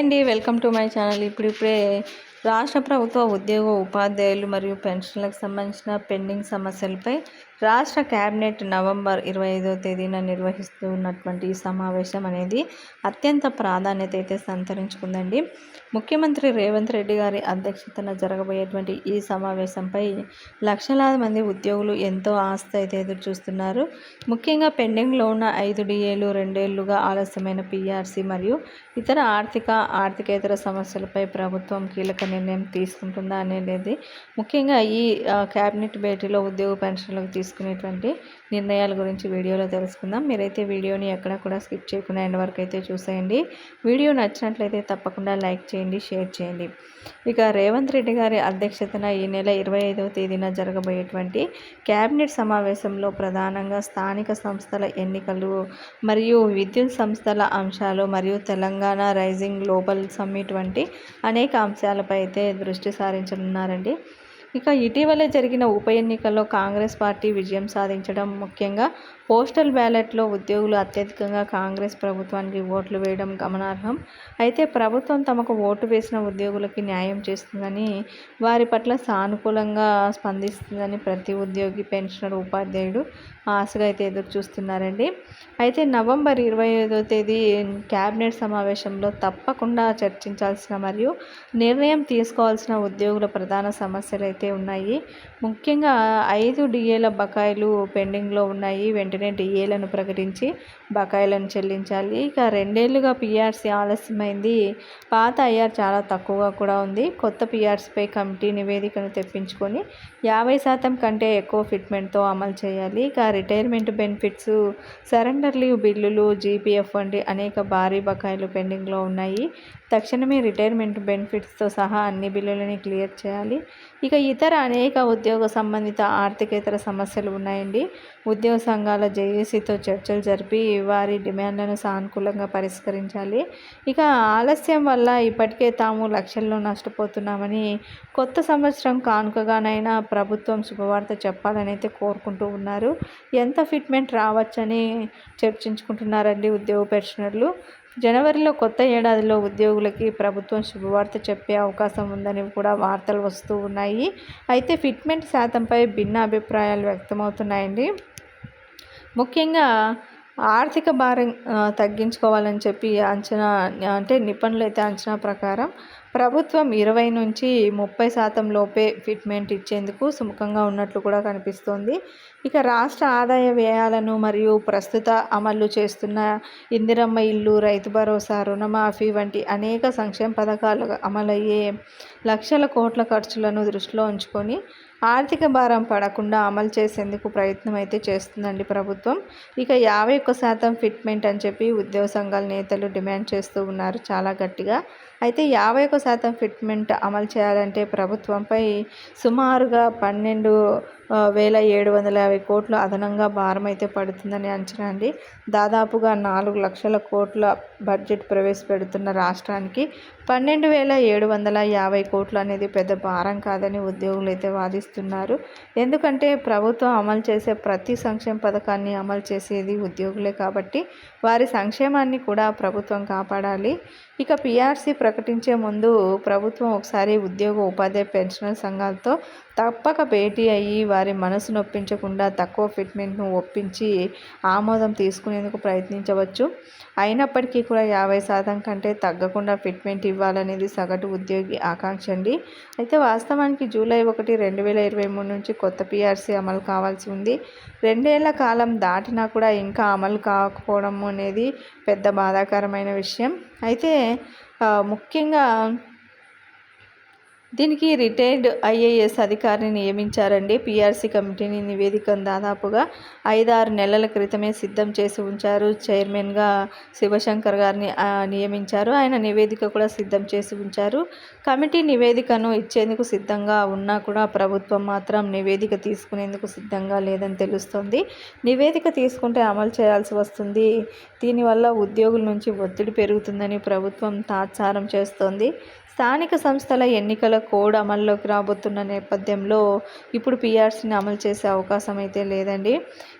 అండి welcome to my channel. ఇప్పుడు ఇప్పుడే రాష్ట్ర ప్రభుత్వ ఉద్యోగ ఉపాధ్యాయులు మరియు పెన్షన్లకు సంబంధించిన పెండింగ్ సమస్యలపై రాష్ట్ర కేబినెట్ నవంబర్ ఇరవై ఐదో తేదీన నిర్వహిస్తున్నటువంటి ఈ సమావేశం అనేది అత్యంత ప్రాధాన్యత అయితే సంతరించుకుందండి. ముఖ్యమంత్రి రేవంత్ రెడ్డి గారి అధ్యక్షతన జరగబోయేటువంటి ఈ సమావేశంపై లక్షలాది మంది ఉద్యోగులు ఎంతో ఆస్తి అయితే ఎదురు చూస్తున్నారు. ముఖ్యంగా పెండింగ్లో ఉన్న ఐదు డిఏలు రెండేళ్ళుగా ఆలస్యమైన పిఆర్సీ మరియు ఇతర ఆర్థిక ఆర్థికేతర సమస్యలపై ప్రభుత్వం కీలక నిర్ణయం తీసుకుంటుందా అనేది ముఖ్యంగా ఈ క్యాబినెట్ భేటీలో ఉద్యోగ పెన్షన్లకు తీసుకునేటువంటి నిర్ణయాల గురించి వీడియోలో తెలుసుకుందాం. మీరైతే వీడియోని ఎక్కడ కూడా స్కిప్ చేయకుండా ఎండ్ వరకు అయితే చూసేయండి. వీడియో నచ్చినట్లయితే తప్పకుండా లైక్ చేయండి షేర్ చేయండి. ఇక రేవంత్ రెడ్డి గారి అధ్యక్షతన ఈ నెల ఇరవై ఐదవ తేదీన జరగబోయేటువంటి క్యాబినెట్ సమావేశంలో ప్రధానంగా స్థానిక సంస్థల ఎన్నికలు మరియు విద్యుత్ సంస్థల అంశాలు మరియు తెలంగాణ రైజింగ్ గ్లోబల్ సమ్మిట్ వంటి అనేక అంశాలపై అయితే దృష్టి సారించనున్నారండి. ఇక ఇటీవలే జరిగిన ఉప ఎన్నికల్లో కాంగ్రెస్ పార్టీ విజయం సాధించడం ముఖ్యంగా పోస్టల్ బ్యాలెట్లో ఉద్యోగులు అత్యధికంగా కాంగ్రెస్ ప్రభుత్వానికి ఓట్లు వేయడం గమనార్హం. అయితే ప్రభుత్వం తమకు ఓటు వేసిన ఉద్యోగులకి న్యాయం చేస్తుందని వారి పట్ల సానుకూలంగా స్పందిస్తుందని ప్రతి ఉద్యోగి పెన్షనర్ ఉపాధ్యాయుడు ఆశగా అయితే ఎదురు చూస్తున్నారండి అయితే నవంబర్ ఇరవై ఐదో తేదీ క్యాబినెట్ సమావేశంలో తప్పకుండా చర్చించాల్సిన మరియు నిర్ణయం తీసుకోవాల్సిన ఉద్యోగుల ప్రధాన సమస్యలు అయితే ఉన్నాయి. ముఖ్యంగా ఐదు డిఏల బకాయిలు పెండింగ్లో ఉన్నాయి. వెంటనే డిఏలను ప్రకటించి బకాయిలను చెల్లించాలి. ఇక రెండేళ్ళుగా పిఆర్సీ ఆలస్యమైంది. పాత ఐఆర్ చాలా తక్కువగా కూడా ఉంది. కొత్త పిఆర్సీపై కమిటీ నివేదికను తెప్పించుకొని యాభై శాతం కంటే ఎక్కువ ఫిట్మెంట్తో అమలు చేయాలి. ఇక రిటైర్మెంట్ బెనిఫిట్స్ సరెండర్ లీవ్ బిల్లులు జీపీఎఫ్ వంటి అనేక భారీ బకాయిలు పెండింగ్లో ఉన్నాయి. తక్షణమే రిటైర్మెంట్ బెనిఫిట్స్తో సహా అన్ని బిల్లులని క్లియర్ చేయాలి. ఇక ఇతర అనేక ఉద్యోగ సంబంధిత ఆర్థికేతర సమస్యలు ఉన్నాయండి. ఉద్యోగ సంఘాల జేఏసీతో చర్చలు జరిపి వారి డిమాండ్లను సానుకూలంగా పరిష్కరించాలి. ఇక ఆలస్యం వల్ల ఇప్పటికే తాము లక్షల్లో నష్టపోతున్నామని కొత్త సంవత్సరం కానుకగానైనా ప్రభుత్వం శుభవార్త చెప్పాలని అయితే కోరుకుంటూ ఉన్నారు. ఎంత ఫిట్మెంట్ రావచ్చని చర్చించుకుంటున్నారండి ఉద్యోగ పెన్షనర్లు. జనవరిలో కొత్త ఏడాదిలో ఉద్యోగులకి ప్రభుత్వం శుభవార్త చెప్పే అవకాశం ఉందని కూడా వార్తలు వస్తూ ఉన్నాయి. అయితే ఫిట్మెంట్ శాతంపై భిన్న అభిప్రాయాలు వ్యక్తమవుతున్నాయండి. ముఖ్యంగా ఆర్థిక భారం తగ్గించుకోవాలని చెప్పి అంచనా అంటే నిపుణులు అయితే అంచనా ప్రకారం ప్రభుత్వం ఇరవై నుంచి ముప్పై శాతం లోపే ఫిట్మెంట్ ఇచ్చేందుకు సుముఖంగా ఉన్నట్లు కూడా కనిపిస్తోంది. ఇక రాష్ట్ర ఆదాయ వ్యయాలను మరియు ప్రస్తుత అమలు చేస్తున్న ఇందిరమ్మ ఇల్లు రైతు భరోసా రుణమాఫీ వంటి అనేక సంక్షేమ పథకాలు అమలయ్యే లక్షల కోట్ల ఖర్చులను దృష్టిలో ఉంచుకొని ఆర్థిక భారం పడకుండా అమలు చేసేందుకు ప్రయత్నం అయితే చేస్తుందండి ప్రభుత్వం. ఇక యాభై ఒక్క శాతం ఫిట్మెంట్ అని చెప్పి ఉద్యోగ సంఘాల నేతలు డిమాండ్ చేస్తూ ఉన్నారు చాలా గట్టిగా. అయితే యాభై ఒక శాతం ఫిట్మెంట్ అమలు చేయాలంటే ప్రభుత్వంపై సుమారుగా పన్నెండు వేల ఏడు వందల యాభై కోట్లు అదనంగా భారం అయితే పడుతుందని అంచనా అండి. దాదాపుగా నాలుగు లక్షల కోట్ల బడ్జెట్ ప్రవేశపెడుతున్న రాష్ట్రానికి పన్నెండు వేల ఏడు వందల యాభై కోట్లు అనేది పెద్ద భారం కాదని ఉద్యోగులు అయితే వాదిస్తున్నారు. ఎందుకంటే ప్రభుత్వం అమలు చేసే ప్రతి సంక్షేమ పథకాన్ని అమలు చేసేది ఉద్యోగులే కాబట్టి వారి సంక్షేమాన్ని కూడా ప్రభుత్వం కాపాడాలి. ఇక పీఆర్సీ ప్రకటించే ముందు ప్రభుత్వం ఒకసారి ఉద్యోగ ఉపాధి పెన్షనర్ సంఘాలతో తప్పక భేటీ అయ్యి వారి మనసు నొప్పించకుండా తక్కువ ఫిట్మెంట్ను ఒప్పించి ఆమోదం తీసుకునేందుకు ప్రయత్నించవచ్చు. అయినప్పటికీ కూడా యాభై శాతం కంటే తగ్గకుండా ఫిట్మెంట్ ఇవ్వాలనేది సగటు ఉద్యోగి ఆకాంక్ష అండి. అయితే వాస్తవానికి జూలై ఒకటి రెండు వేల ఇరవై మూడు నుంచి కొత్త పీఆర్సీ అమలు కావాల్సి ఉంది. రెండేళ్ళ కాలం దాటినా కూడా ఇంకా అమలు కాకపోవడం అనేది పెద్ద బాధాకరమైన విషయం. అయితే ముఖ్యంగా దీనికి రిటైర్డ్ ఐఏఎస్ అధికారిని నియమించారండి. పీఆర్సీ కమిటీని నివేదికను దాదాపుగా ఐదారు నెలల క్రితమే సిద్ధం చేసి ఉంచారు. చైర్మన్గా శివశంకర్ గారిని నియమించారు. ఆయన నివేదిక కూడా సిద్ధం చేసి ఉంచారు. కమిటీ నివేదికను ఇచ్చేందుకు సిద్ధంగా ఉన్నా కూడా ప్రభుత్వం మాత్రం నివేదిక తీసుకునేందుకు సిద్ధంగా లేదని తెలుస్తోంది. నివేదిక తీసుకుంటే అమలు చేయాల్సి వస్తుంది. దీనివల్ల ఉద్యోగుల నుంచి ఒత్తిడి పెరుగుతుందని ప్రభుత్వం తాత్సారం చేస్తోంది. స్థానిక సంస్థల ఎన్నికల కోడ్ అమల్లోకి రాబోతున్న నేపథ్యంలో ఇప్పుడు పీఆర్సీని అమలు చేసే అవకాశం అయితే లేదండి.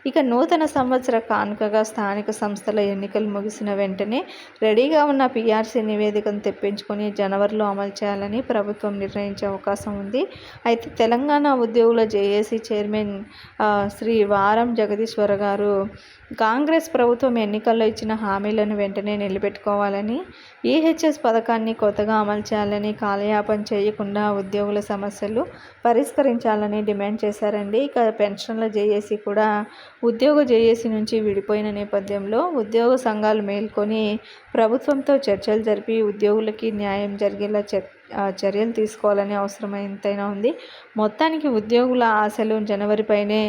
ఇక నూతన సంవత్సర కానుకగా స్థానిక సంస్థల ఎన్నికలు ముగిసిన వెంటనే రెడీగా ఉన్న పీఆర్సీ నివేదికను తెప్పించుకొని జనవరిలో అమలు చేయాలని ప్రభుత్వం నిర్ణయించే అవకాశం ఉంది. అయితే తెలంగాణ ఉద్యోగుల జేఏసీ చైర్మన్ శ్రీ వారం జగదీశ్వర గారు కాంగ్రెస్ ప్రభుత్వం ఎన్నికల్లో ఇచ్చిన హామీలను వెంటనే నిలబెట్టుకోవాలని ఈహెచ్ఎస్ పథకాన్ని కొత్తగా అమలు చేయాలని కాలయాపన చేయకుండా ఉద్యోగుల సమస్యలు పరిష్కరించాలని డిమాండ్ చేశారండి. ఇక పెన్షన్ల జేఏసీ కూడా ఉద్యోగ జేఏసీ నుంచి విడిపోయిన నేపథ్యంలో ఉద్యోగ సంఘాలు మేల్కొని ప్రభుత్వంతో చర్చలు జరిపి ఉద్యోగులకి న్యాయం జరిగేలా చర్యలు తీసుకోవాలని అవసరం ఎంతైనా ఉంది మొత్తానికి ఉద్యోగుల ఆశలు జనవరిపైనే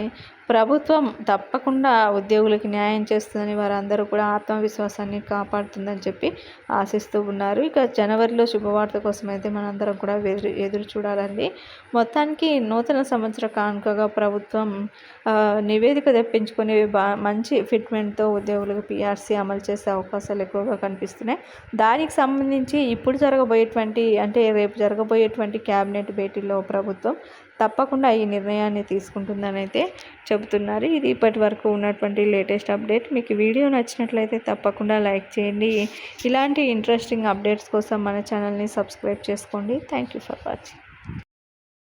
ప్రభుత్వం తప్పకుండా ఉద్యోగులకి న్యాయం చేస్తుందని వారందరూ కూడా ఆత్మవిశ్వాసాన్ని కాపాడుతుందని చెప్పి ఆశిస్తూ ఉన్నారు. ఇక జనవరిలో శుభవార్త కోసం అయితే మనందరం కూడా ఎదురు ఎదురు చూడాలండి. మొత్తానికి నూతన సంవత్సర కానుకగా ప్రభుత్వం నివేదిక తెప్పించుకొని బా మంచి ఫిట్మెంట్తో ఉద్యోగులకు పిఆర్సీ అమలు చేసే అవకాశాలు ఎక్కువగా కనిపిస్తున్నాయి. దానికి సంబంధించి ఇప్పుడు జరగబోయేటువంటి అంటే రేపు జరగబోయేటువంటి క్యాబినెట్ భేటీలో ప్రభుత్వం తప్పకుండా ఈ నిర్ణయాన్ని తీసుకుంటుందని అయితే చెబుతున్నారు. ఇది ఇప్పటి వరకు ఉన్నటువంటి లేటెస్ట్ అప్డేట్. మీకు వీడియో నచ్చినట్లయితే తప్పకుండా లైక్ చేయండి. ఇలాంటి ఇంట్రెస్టింగ్ అప్డేట్స్ కోసం మన ఛానల్ని సబ్స్క్రైబ్ చేసుకోండి. Thank you for watching.